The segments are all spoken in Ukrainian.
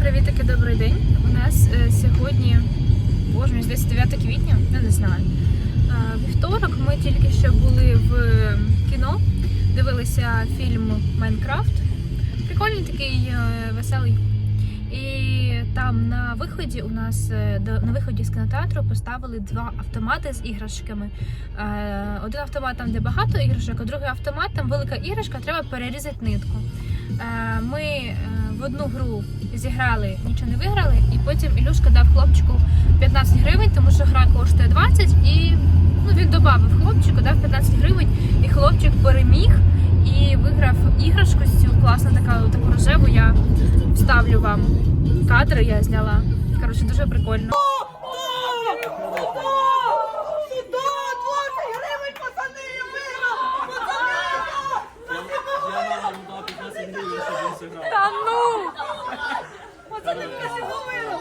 Всім таки добрий день. У нас е, сьогодні, боже, мені здається, 9 квітня, я не знаю. Е, вівторок ми тільки що були в кіно, дивилися фільм Майнкрафт. Прикольний такий е, веселий. І там на виході у нас на виході з кінотеатру поставили два автомати з іграшками. Один автомат там, де багато іграшок, а другий автомат там велика іграшка, треба перерізати нитку. Ми в одну гру зіграли, нічого не виграли, і потім Ілюшка дав хлопчику 15 гривень, тому що гра коштує 20, і ну, він додав хлопчику, дав 15 гривень, і хлопчик переміг і виграв іграшку цю класну таку, таку рожеву. Я вставлю вам кадри, я зняла. Коротше, дуже прикольно. Сюда, 20 гривень, пацани, я виграв! Пацани! Я маму дав 15 зіграв. Та ну! Пацани, я всього виграв!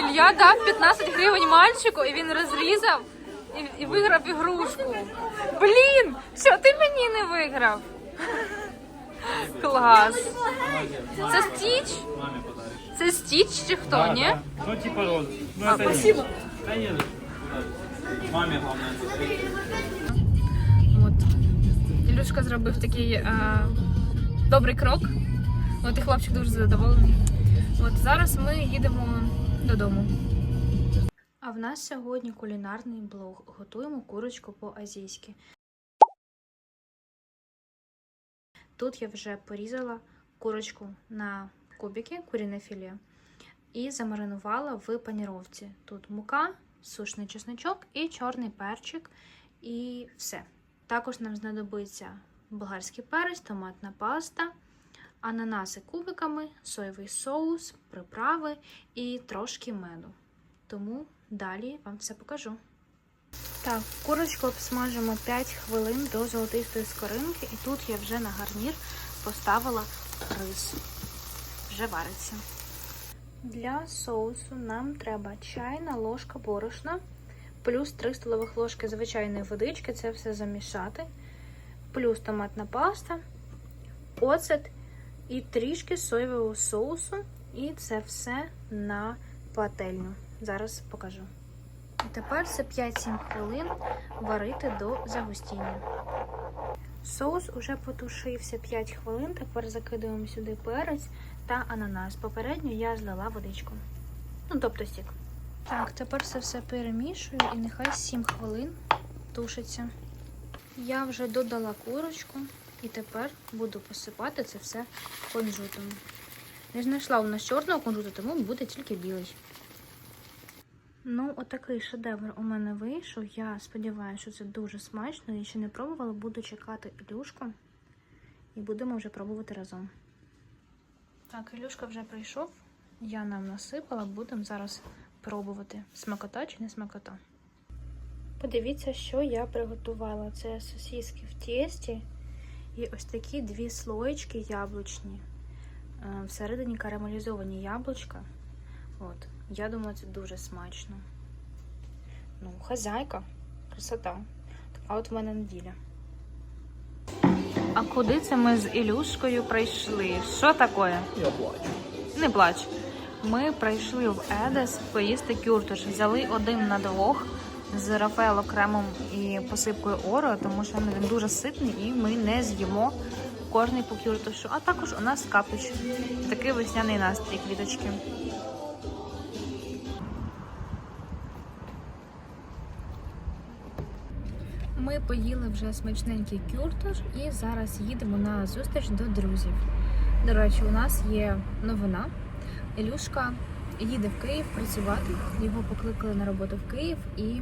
Ілля дав 15 гривень мальчику, і він розрізав і, і виграв ігрушку. Блін, що ти мені не виграв? Клас. Це Стіч? Мамі подариш. Це Стіч чи хто, ні? Ну, типа рот. Ну, это спасибо. Головне. От. Ілюшка зробив такий е, добрий крок. От і хлопчик дуже задоволений. От зараз ми їдемо додому. А в нас сьогодні кулінарний блог. Готуємо курочку по-азійськи. Тут я вже порізала курочку на кубики, куріне філе, і замаринувала в паніровці. Тут мука, сушний чесночок і чорний перчик, і все. Також нам знадобиться болгарський перець, томатна паста, ананаси кубиками, соєвий соус, приправи і трошки меду. Тому далі вам все покажу. Так, курочку обсмажимо 5 хвилин до золотистої скоринки, і тут я вже на гарнір поставила рис. Вже вариться. Для соусу нам треба чайна ложка борошна, плюс 3 столових ложки звичайної водички, це все замішати, плюс томатна паста, оцет і трішки соєвого соусу. І це все на пательню. Зараз покажу. І тепер це 5-7 хвилин варити до загустіння. Соус уже потушився 5 хвилин. Тепер закидуємо сюди перець та ананас. Попередньо я злила водичку. Ну, тобто сік. Так, тепер це все перемішую і нехай 7 хвилин тушиться. Я вже додала курочку і тепер буду посипати це все кунжутом. Не знайшла у нас чорного кунжуту, тому буде тільки білий. Ну, отакий шедевр у мене вийшов. Я сподіваюся, що це дуже смачно. Я ще не пробувала, буду чекати Ілюшку і будемо вже пробувати разом. Так, Ілюшка вже прийшов. Я нам насипала, будемо зараз пробувати. Смакота чи не смакота. Подивіться, що я приготувала. Це сосиски в тісті і ось такі дві слоєчки яблучні. Е, Всередині карамелізовані яблучка. От. Я думаю, це дуже смачно. Ну, хазяйка, красота. А от в мене неділя. А куди це ми з Ілюшкою прийшли? Що таке? Я плачу. Не плач. Ми прийшли в Едес поїсти кюртуш. Взяли один на двох з Рафаело кремом і посипкою Оро, тому що він дуже ситний і ми не з'їмо кожний по кюртушу. А також у нас капуч. Такий весняний настрій квіточки. Ми поїли вже смачненький кюртуш і зараз їдемо на зустріч до друзів. До речі, у нас є новина. Ілюшка їде в Київ працювати. Його покликали на роботу в Київ і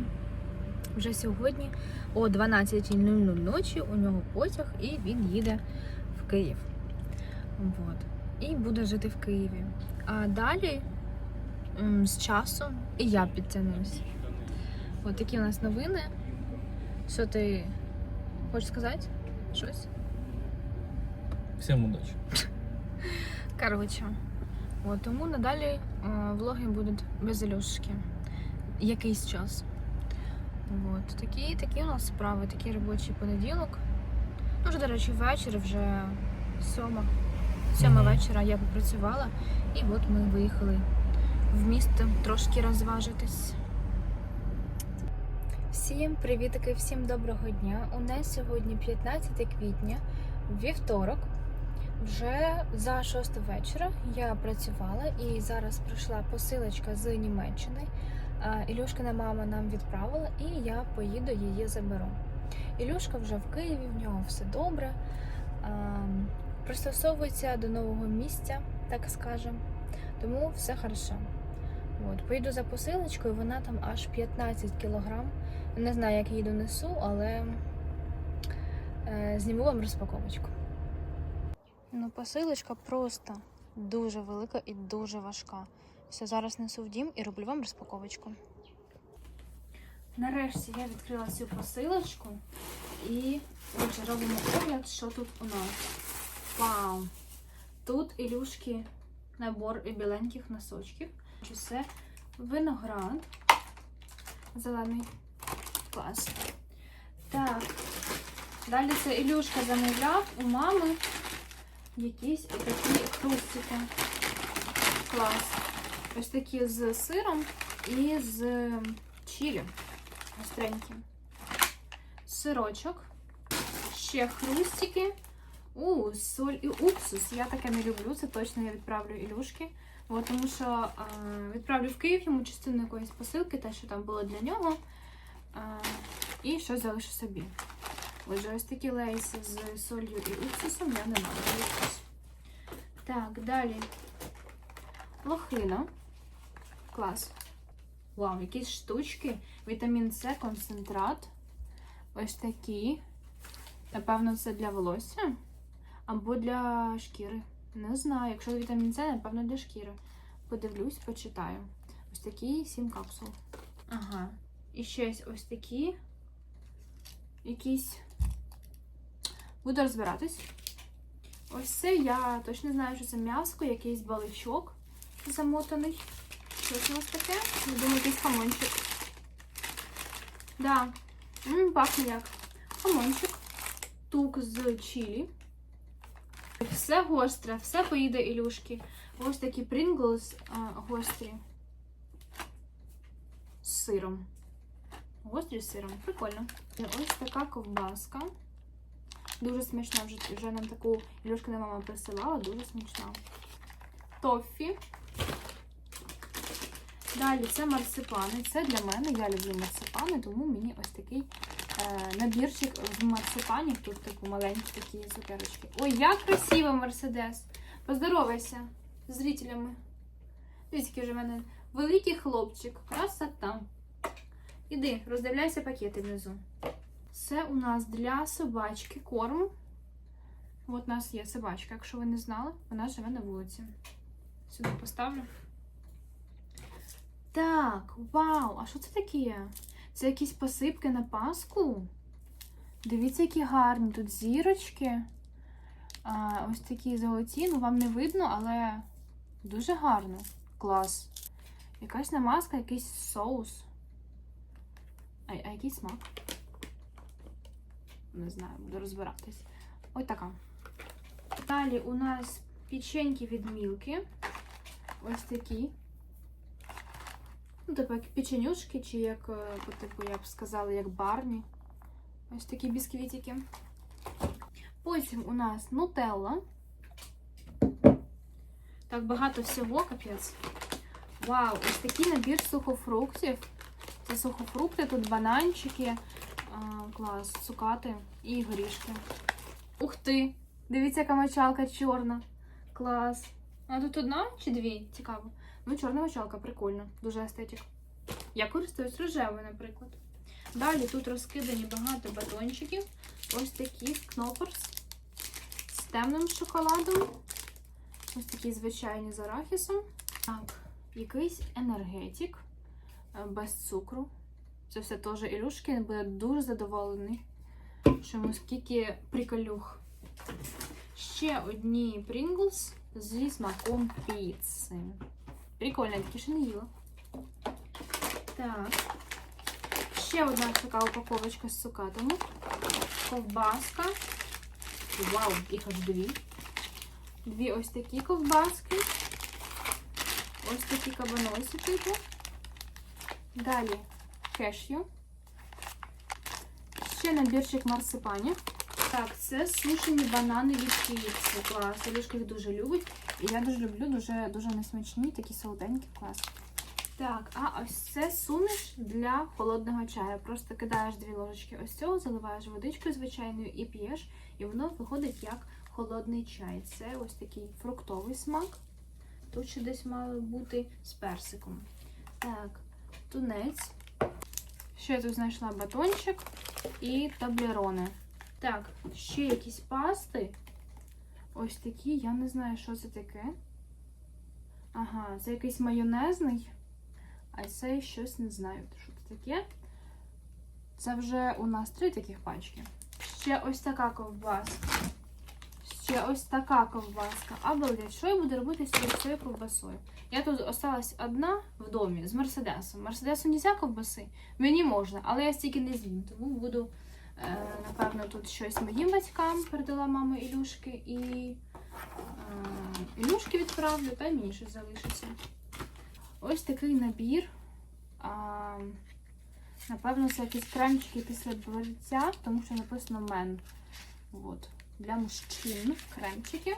вже сьогодні о 12.00 ночі у нього потяг і він їде в Київ. Вот. І буде жити в Києві. А далі з часом і я підтягнусь. От такі у нас новини. Що ти хочеш сказати? Щось? Всім удачі. Коротше, от, тому надалі е, влоги будуть без Ілюшки. Якийсь час. От, такі, такі у нас справи, такий робочий понеділок. Ну, вже, до речі, вечір, вже сьома. Сьома вечора я попрацювала, і от ми виїхали в місто трошки розважитись. Всім привітики, всім доброго дня. У нас сьогодні 15 квітня, вівторок. Вже за 6 вечора я працювала і зараз прийшла посилочка з Німеччини. Ілюшкина мама нам відправила, і я поїду її заберу. Ілюшка вже в Києві, в нього все добре. Пристосовується до нового місця, так скажемо. Тому все хорошо. От, поїду за посилочкою, вона там аж 15 кілограм. Не знаю, як її донесу, але е, зніму вам розпаковочку. Ну, посилочка просто дуже велика і дуже важка. Все, зараз несу в дім і роблю вам розпаковочку. Нарешті я відкрила цю посилочку і отже, робимо огляд, що тут у нас. Вау! Тут Ілюшки набор біленьких носочків. Це виноград. Зелений клас. Так. Далі це Ілюшка замовляв у мами якісь такі хрустики. Клас. Ось такі з сиром і з чилі. Гостренькі. Сирочок. Ще хрустики. У, соль і уксус. Я таке не люблю. Це точно я відправлю Ілюшки. От, тому що а, відправлю в Київ йому частину якоїсь посилки, те, що там було для нього. А, і щось залишу собі. Отже, ось такі лейси з солью і уксусом я не маю. Так, далі. Лохина. Клас. Вау, якісь штучки. Вітамін С, концентрат. Ось такі. Напевно, це для волосся. Або для шкіри. Не знаю. Якщо вітамін С, напевно, для шкіри. Подивлюсь, почитаю. Ось такі 7 капсул. Ага. І ще ось такі. Якісь. Буду розбиратись. Ось це я точно знаю, що це м'яско, якийсь баличок замотаний. Що це у нас таке? Я думаю, якийсь хамончик. Да. М, пахне як. Хамончик. Тук з чилі. Все гостре, все поїде Ілюшки. Ось такі Pringles а, гострі. З сиром. Гострі з сиром. Прикольно. Ось така ковбаска. Дуже смачна. Вже, вже нам таку Ілюшкина мама присилала, дуже смачна. Тоффі. Далі це марципани. Це для мене. Я люблю марципани, тому мені ось такий е, набірчик з марципанів. Тут типу маленькі такі цукерочки. Ой, як красиво Мерседес! Поздоровайся з зрителями. Дивіться, який вже в мене великий хлопчик. Красота. Іди, роздивляйся пакети внизу. Це у нас для собачки корм. От у нас є собачка, якщо ви не знали, вона живе на вулиці. Сюди поставлю. Так, вау! А що це таке? Це якісь посипки на паску? Дивіться, які гарні тут зірочки. А, ось такі золоті, ну вам не видно, але дуже гарно. Клас. Якась намазка, якийсь соус. А, а який смак? Не знаю, буду розбиратись. Ось така. Далі у нас печеньки від Мілки. Ось такі. Ну, типу, як печенюшки, чи як, е, типу, я б сказала, як барні. Ось такі бісквітики. Потім у нас нутелла. Так багато всього, капець. Вау, ось такий набір сухофруктів. Це сухофрукти, тут бананчики, клас, цукати і горішки. Ух ти! Дивіться, яка мочалка чорна. Клас. А тут одна чи дві? Цікаво. Ну, чорна мочалка, прикольно, дуже естетик. Я користуюсь рожевою, наприклад. Далі тут розкидані багато батончиків. Ось такі кноперс з темним шоколадом. Ось такі звичайні з арахісом. Так, якийсь енергетик без цукру. Це все теж Ілюшки буде дуже задоволений, що йому скільки приколюх. Ще одні Pringles зі смаком піци. Прикольно, я такі ще не їла. Так. Ще одна така упаковочка з цукатами. Ковбаска. Вау, їх аж дві. дві ось такі ковбаски. Ось такі кабаноси типу. Далі кешю. Ще набірчик марсипанів. Так, це сушені банани від Київці. Клас. Ілюшка їх дуже любить. І я дуже люблю, дуже, дуже несмачні, такі солоденькі, клас. Так, а ось це суміш для холодного чаю. Просто кидаєш дві ложечки ось цього, заливаєш водичкою звичайною і п'єш, і воно виходить як холодний чай. Це ось такий фруктовий смак. Тут ще десь мало бути з персиком. Так, тунець. Ще я тут знайшла батончик і таблерони. Так, ще якісь пасти. Ось такі, я не знаю, що це таке. Ага, це якийсь майонезний. А це щось не знаю, що це таке. Це вже у нас три таких пачки. Ще ось така ковбаска. Ще ось така ковбаска. Обалдеть, що я буду робити з цією ковбасою? Я тут осталась одна в домі з Мерседесом. Мерседесу нельзя ковбаси? Мені можна, але я стільки не з'їм. Тому буду, е, напевно, тут щось моїм батькам передала мама Ілюшки і е, Ілюшки відправлю, та мені щось залишиться. Ось такий набір. А, напевно, це якісь кремчики після бриття, тому що написано мен. От. Для мужчин кремчики.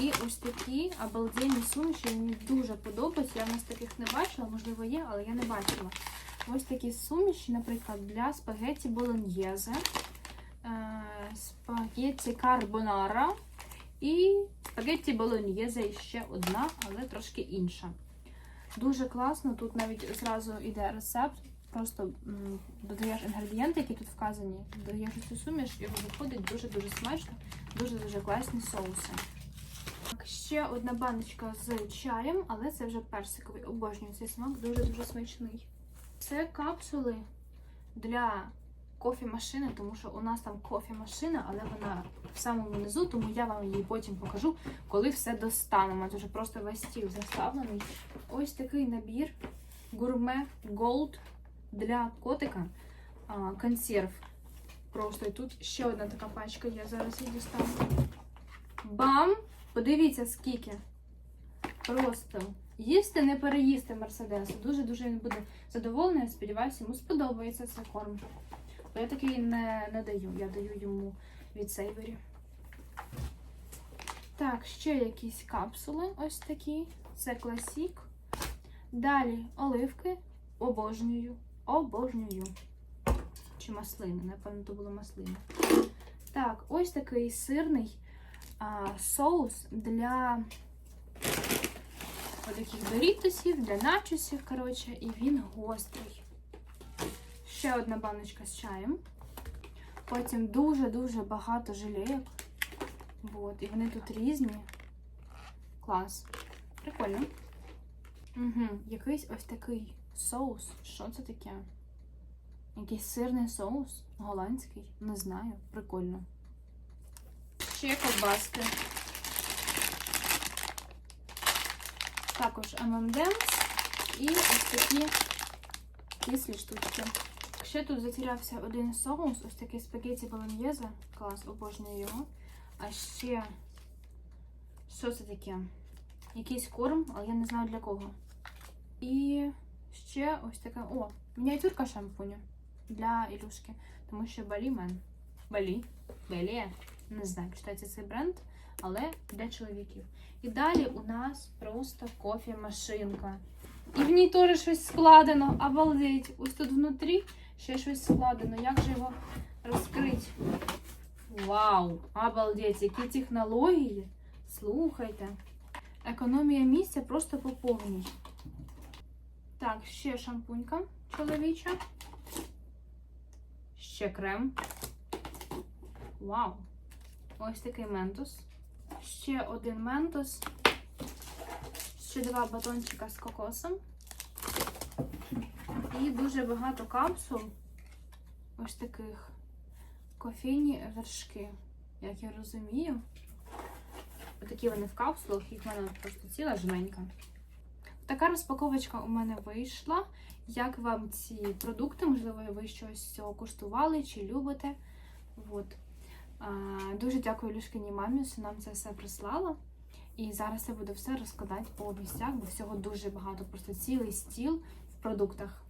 І ось такі обалденні суміші. Мені дуже подобаються. Я в нас таких не бачила, можливо, є, але я не бачила. Ось такі суміші, наприклад, для спагетті болоньєзе, е, спагетті карбонара і спагетті болоньєзе ще одна, але трошки інша. Дуже класно, тут навіть зразу йде рецепт. Просто додаєш інгредієнти, які тут вказані, додаєш цю суміш, і виходить дуже-дуже смачно, дуже-дуже класні соуси. Так, ще одна баночка з чаєм, але це вже персиковий. Обожнюю цей смак, дуже-дуже смачний. Це капсули для кофемашини, тому що у нас там кофемашина, але вона в самому низу, тому я вам її потім покажу, коли все достанемо. Це вже просто весь стіл заставлений. Ось такий набір гурме Gold для котика. А, консерв. Просто і тут ще одна така пачка, я зараз її дістану. Бам! Подивіться, скільки. Просто їсти, не переїсти Мерседесу. Дуже-дуже він буде задоволений. Я сподіваюся, йому сподобається цей корм. Бо я такий не, не даю. Я даю йому від Сейвері. Так, ще якісь капсули ось такі. Це класік. Далі оливки. Обожнюю. Обожнюю. Чи маслини, напевно, то було маслини. Так, ось такий сирний а, соус для таких дорітосів, для начосів, коротше, і він гострий. Ще одна баночка з чаєм. Потім дуже-дуже багато желейок. Вот, і вони тут різні. Клас. Прикольно. Угу, якийсь ось такий соус. Що це таке? Якийсь сирний соус голландський. Не знаю. Прикольно. Ще ковбаски. Також M&M's і ось такі кислі штучки. Ще тут затерявся один соус, ось такий спагетті болоньєзе. Клас, обожнюю його. А ще, що це таке? Якийсь корм, але я не знаю для кого. І ще ось така. О, мініатюрка шампуню для Ілюшки. Тому що Балі мен. Балі. Белі. Не знаю, як читається цей бренд, але для чоловіків. І далі у нас просто кофемашинка. І в ній теж щось складено. Обалдеть. Ось тут внутрі ще щось складено. Як же його розкрити? Вау! Обалдеть, які технології! Слухайте. Економія місця просто по повній. Так, ще шампунька чоловіча. Ще крем. Вау! Ось такий ментос. Ще один ментос. Ще два батончика з кокосом. І дуже багато капсул. Ось таких. Кофейні вершки. Як я розумію. Отакі вони в капсулах, їх в мене просто ціла жменька. Така розпаковочка у мене вийшла. Як вам ці продукти? Можливо, ви щось з цього куштували чи любите. От. Дуже дякую Люшкині мамі, що нам це все прислала. І зараз я буду все розкладати по місцях, бо всього дуже багато, просто цілий стіл в продуктах.